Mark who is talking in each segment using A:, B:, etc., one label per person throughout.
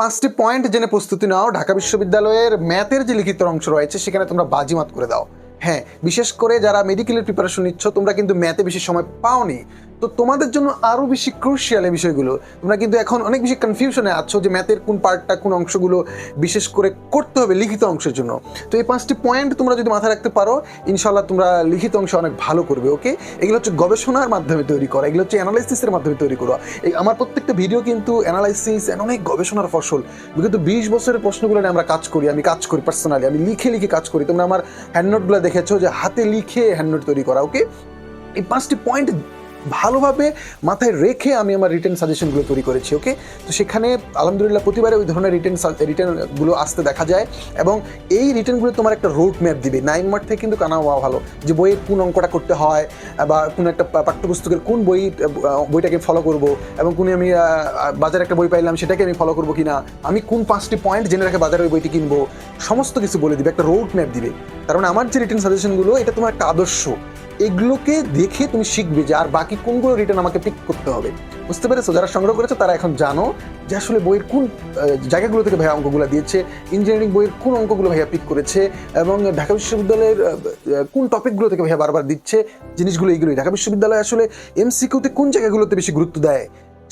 A: পাঁচটি পয়েন্ট জেনে প্রস্তুতি নাও। ঢাকা বিশ্ববিদ্যালয়ের ম্যাথের যে লিখিত অংশ রয়েছে, সেখানে তোমরা বাজিমাত করে দাও। হ্যাঁ বিশেষ করে যারা মেডিকেলের প্রিপারেশন নিচ্ছ, তোমরা কিন্তু ম্যাথে বেশি সময় পাওনি। তো তোমাদের জন্য আরও বেশি ক্রুশিয়াল এই বিষয়গুলো। তোমরা কিন্তু এখন অনেক বেশি কনফিউশনে আছো যে ম্যাথের কোন পার্টটা কোন অংশগুলো বিশেষ করে করতে হবে লিখিত অংশের জন্য। তো এই পাঁচটি পয়েন্ট তোমরা যদি মাথায় রাখতে পারো ইনশাল্লাহ তোমরা লিখিত অংশ অনেক ভালো করবে ওকে এগুলো হচ্ছে গবেষণার মাধ্যমে তৈরি করা, এগুলো হচ্ছে অ্যানালাইসিসের মাধ্যমে তৈরি করা। এই আমার প্রত্যেকটা ভিডিও কিন্তু অ্যানালাইসিস অনেক গবেষণার ফসল। বিগত বিশ বছরের প্রশ্নগুলো নিয়ে আমরা কাজ করি, আমি কাজ করি পার্সোনালি আমি লিখে লিখে কাজ করি। তোমরা আমার হ্যান্ডনোটগুলো দেখেছ যে হাতে লিখে হ্যান্ডনোট তৈরি করা ওকে এই পাঁচটি পয়েন্ট ভালোভাবে মাথায় রেখে আমি আমার রিটার্ন সাজেশনগুলো তৈরি করেছি ওকে তো সেখানে আলহামদুলিল্লাহ প্রতিবারে ওই ধরনের রিটার্ন রিটার্নগুলো আসতে দেখা যায় এবং এই রিটার্নগুলো তোমার একটা রোড ম্যাপ দিবে। নাইন মার্ক থেকে কিন্তু কানা হওয়া ভালো। যে বইয়ের কোন অঙ্কটা করতে হয় বা কোনো একটা পাঠ্যপুস্তকের কোন বই বইটাকে ফলো করব এবং কোন আমি বাজারে একটা বই পাইলাম সেটাকে আমি ফলো করব কিনা, আমি কোন পাঁচটি পয়েন্ট জেনে রাখে বাজারে ওই বইটি কিনবো, সমস্ত কিছু বলে দিবে, একটা রোড ম্যাপ দিবে। তার মানে আমার যে রিটার্ন সাজেশনগুলো এটা তোমার একটা আদর্শ। এগুলোকে দেখে তুমি শিখবে যে আর বাকি কোনগুলো রিটার্ন আমাকে পিক করতে হবে। বুঝতে পেরেছ? যারা সংগ্রহ করেছ, তারা এখন জানো যে আসলে বইয়ের কোন জায়গাগুলো থেকে ভাইয়া অঙ্কগুলো দিয়েছে ইঞ্জিনিয়ারিং বইয়ের কোন অঙ্কগুলো ভাইয়া পিক করেছে, এবং ঢাকা বিশ্ববিদ্যালয়ের কোন টপিকগুলো থেকে ভাইয়া বারবার দিচ্ছে, জিনিসগুলো এইগুলোই। ঢাকা বিশ্ববিদ্যালয় আসলে এমসিকিউতে কোন জায়গাগুলোতে বেশি গুরুত্ব দেয়?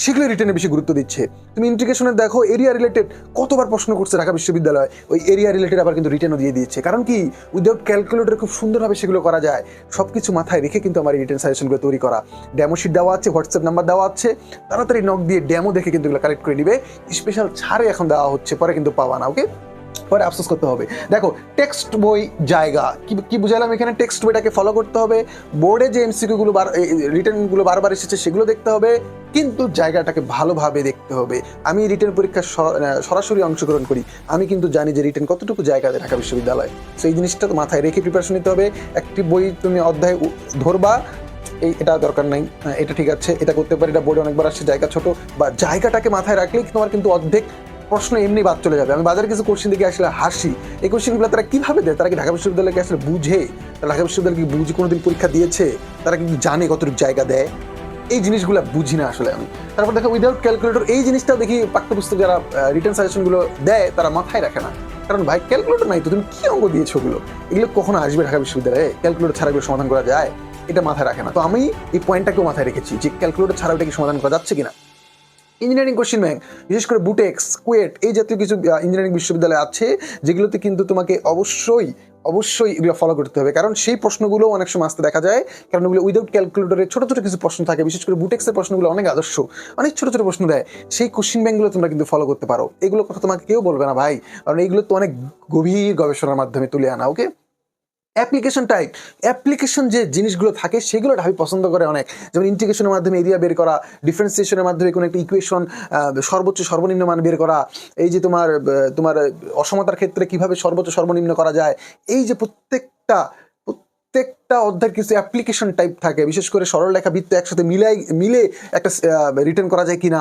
A: সেগুলো রিটার্নে বেশি গুরুত্ব দিচ্ছে। তুমি ইন্টিগ্রেশনে দেখো এরিয়া রিলেটেড কতবার প্রশ্ন করছে ঢাকা বিশ্ববিদ্যালয়, ওই এরিয়া রিলেটেড আবার কিন্তু রিটার্নও দিয়ে দিয়েছে। কারণ কি? উইদাউট ক্যালকুলেটর খুব সুন্দরভাবে সেগুলো করা যায়। সব কিছু মাথায় রেখে কিন্তু আমার রিটার্ন সাজেশনগুলো তৈরি করা। ড্যামো শিট দেওয়া আছে হোয়াটসঅ্যাপ নাম্বার দেওয়া আছে। তাড়াতাড়ি নক দিয়ে ড্যামো দেখে কিন্তু এগুলো কালেক্ট করে নিবে। স্পেশাল ছাড়ে এখন দেওয়া হচ্ছে, পরে কিন্তু পাবা না ওকে পরে আফসোস করতে হবে। দেখো টেক্সট বই জায়গা, কি বুঝালাম এখানে? টেক্সট বইটাকে ফলো করতে হবে। বোর্ডে যে এমসিকিউ গুলো বার রিটার্নগুলো বারবার এসেছে, সেগুলো দেখতে হবে। কিন্তু জায়গাটাকে ভালোভাবে দেখতে হবে। আমি রিটার্ন পরীক্ষার স- সরাসরি অংশগ্রহণ করি। আমি কিন্তু জানি যে রিটার্ন কতটুকু জায়গা ঢাকা বিশ্ববিদ্যালয়। এই জিনিসটা তো মাথায় রেখে প্রিপারেশন নিতে হবে। একটি বই তুমি অধ্যায় ধরবা, এই, এটা দরকার নাই। এটা ঠিক আছে, এটা করতে পারি, এটা বোর্ডে অনেকবার আসছে, জায়গা ছোট। বা জায়গাটাকে মাথায় রাখলেই তোমার কিন্তু অর্ধেক প্রশ্ন এমনি বাদ চলে যাবে। আমি বাজারে কিছু কোশ্চেন দিকে আসলে হাসি। এই কোশ্চেনগুলো তারা কীভাবে দেয়? তারা কি ঢাকা বিশ্ববিদ্যালয়কে আসলে বুঝে? তারা ঢাকা বিশ্ববিদ্যালয় কি বুঝে কোনোদিন পরীক্ষা দিয়েছে? তারা কিন্তু জানে কতটুকু জায়গা দেয়? এই জিনিসগুলো বুঝি না আসলে আমি। তারপর দেখো উইদাউট ক্যালকুলেটর এই জিনিসটাও দেখি পাঠ্যপুস্তক যারা রিটার্ন সাজেশনগুলো দেয়, তারা মাথায় রাখে না। কারণ ভাই ক্যালকুলেটর নাই তো, তুমি কি অঙ্ক দিয়েছ ওগুলো? এগুলো কখনো আসবে ঢাকা বিশ্ববিদ্যালয়ে? ক্যালকুলেটর ছাড়া এগুলো সমাধান করা যায়? এটা মাথায় রাখে না। তো আমি এই পয়েন্টটাকেও মাথায় রেখেছি যে ক্যালকুলেটর ছাড়া ওটা কি সমাধান করা যাচ্ছে কিনা। ইঞ্জিনিয়ারিং কোশ্চেন ব্যাংক, বিশেষ করে বুটেক্স কুয়েট এই জাতীয় কিছু ইঞ্জিনিয়ারিং বিশ্ববিদ্যালয় আছে, যেগুলোতে কিন্তু তোমাকে অবশ্যই অবশ্যই এগুলো ফলো করতে হবে। কারণ সেই প্রশ্নগুলো অনেক সময় আসতে দেখা যায়, কারণ ওগুলো উইদাউট ক্যালকুলেটরে ছোটো, ছোট কিছু প্রশ্ন থাকে। বিশেষ করে বুটেক্সের প্রশ্নগুলো অনেক আদর্শ, অনেক ছোটো ছোটো প্রশ্ন দেয়। সেই কোশ্চিন ব্যাংকগুলো তোমরা কিন্তু ফলো করতে পারো। এগুলো কথা তোমাকে কেউ বলবে না ভাই, কারণ এইগুলো তো অনেক গভীর গবেষণার মাধ্যমে তুলে আনা ওকে অ্যাপ্লিকেশন টাইপ অ্যাপ্লিকেশন যে জিনিসগুলো থাকে সেগুলো ঢাবি পছন্দ করে অনেক। যেমন ইন্টিগ্রেশনের মাধ্যমে এরিয়া বের করা ডিফারেন্সিয়েশনের মাধ্যমে কোনো একটা ইকুয়েশন সর্বোচ্চ সর্বনিম্ন মান বের করা, এই যে তোমার তোমার অসমতার ক্ষেত্রে কীভাবে সর্বোচ্চ সর্বনিম্ন করা যায়, এই যে প্রত্যেকটা প্রত্যেকটা অধ্যায়ের কিছু অ্যাপ্লিকেশন টাইপ থাকে। বিশেষ করে সরল লেখা বৃত্ত একসাথে মিলাই, মিলে একটা রিটার্ন করা যায় কিনা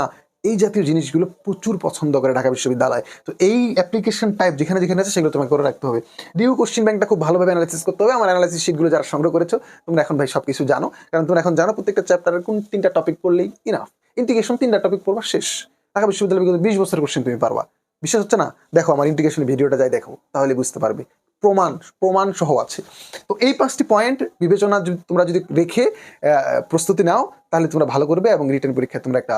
A: এই জাতীয় জিনিসগুলো প্রচুর পছন্দ করে ঢাকা বিশ্ববিদ্যালয়। তো এই অ্যাপ্লিকেশন টাইপ যেখানে যেখানে আছে সেগুলো তোমাকে করে রাখতে হবে। ডিউ কোশ্চিন ব্যাংকটা খুব ভালোভাবে অ্যানালাইসিস করতে হবে। আমার অ্যানালাইসিস শিটগুলো যারা সংগ্রহ করেছ, তোমরা এখন ভাই সব কিছু জানো। কারণ তোমরা এখন জানো প্রত্যেকটা চ্যাপ্টারের কোন তিনটা টপিক পড়লেই ইনাফ ইন্টিগ্রেশন তিনটা টপিক পড়বা, শেষ। ঢাকা বিশ্ববিদ্যালয়ে কিন্তু বিশ বছর কোশ্চেন তুমি পারবা। বিশ্বাস হচ্ছে না? দেখো, আমার ইন্টিগ্রেশনের ভিডিওটা যাই দেখো, তাহলে বুঝতে পারবে। প্রমাণ প্রমাণ সহ আছে। তো এই পাঁচটি পয়েন্ট বিবেচনা তোমরা যদি রেখে প্রস্তুতি নাও, তাহলে তোমরা ভালো করবে এবং রিটার্ন পরীক্ষায় তোমরা একটা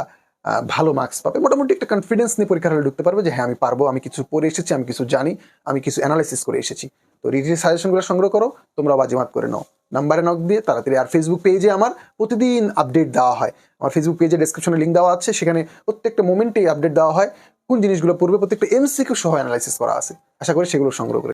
A: ভালো মার্কস পাবে। মোটামুটি একটা কনফিডেন্স নিয়ে পরীক্ষার হলে ঢুকতে পারবে যে হ্যাঁ আমি পারব, আমি কিছু পড়ে এসেছি, আমি কিছু জানি, আমি কিছু অ্যানালাইসিস করে এসেছি। তো রিটেন সাজেশনগুলো সংগ্রহ করো, তোমরা বাজিমাত করে নাও। নাম্বারে নক দিয়ে তাড়াতাড়ি আর ফেসবুক পেজে আমার প্রতিদিন আপডেট দেওয়া হয়। আমার ফেসবুক পেজে ডেসক্রিপশনে লিঙ্ক দেওয়া আছে, সেখানে প্রত্যেকটা মোমেন্টেই আপডেট দেওয়া হয়, কোন জিনিসগুলো পূর্বে প্রত্যেকটা এমসিকিউ সহ অ্যানালাইসিস করা আছে। আশা করি সেগুলো সংগ্রহ করে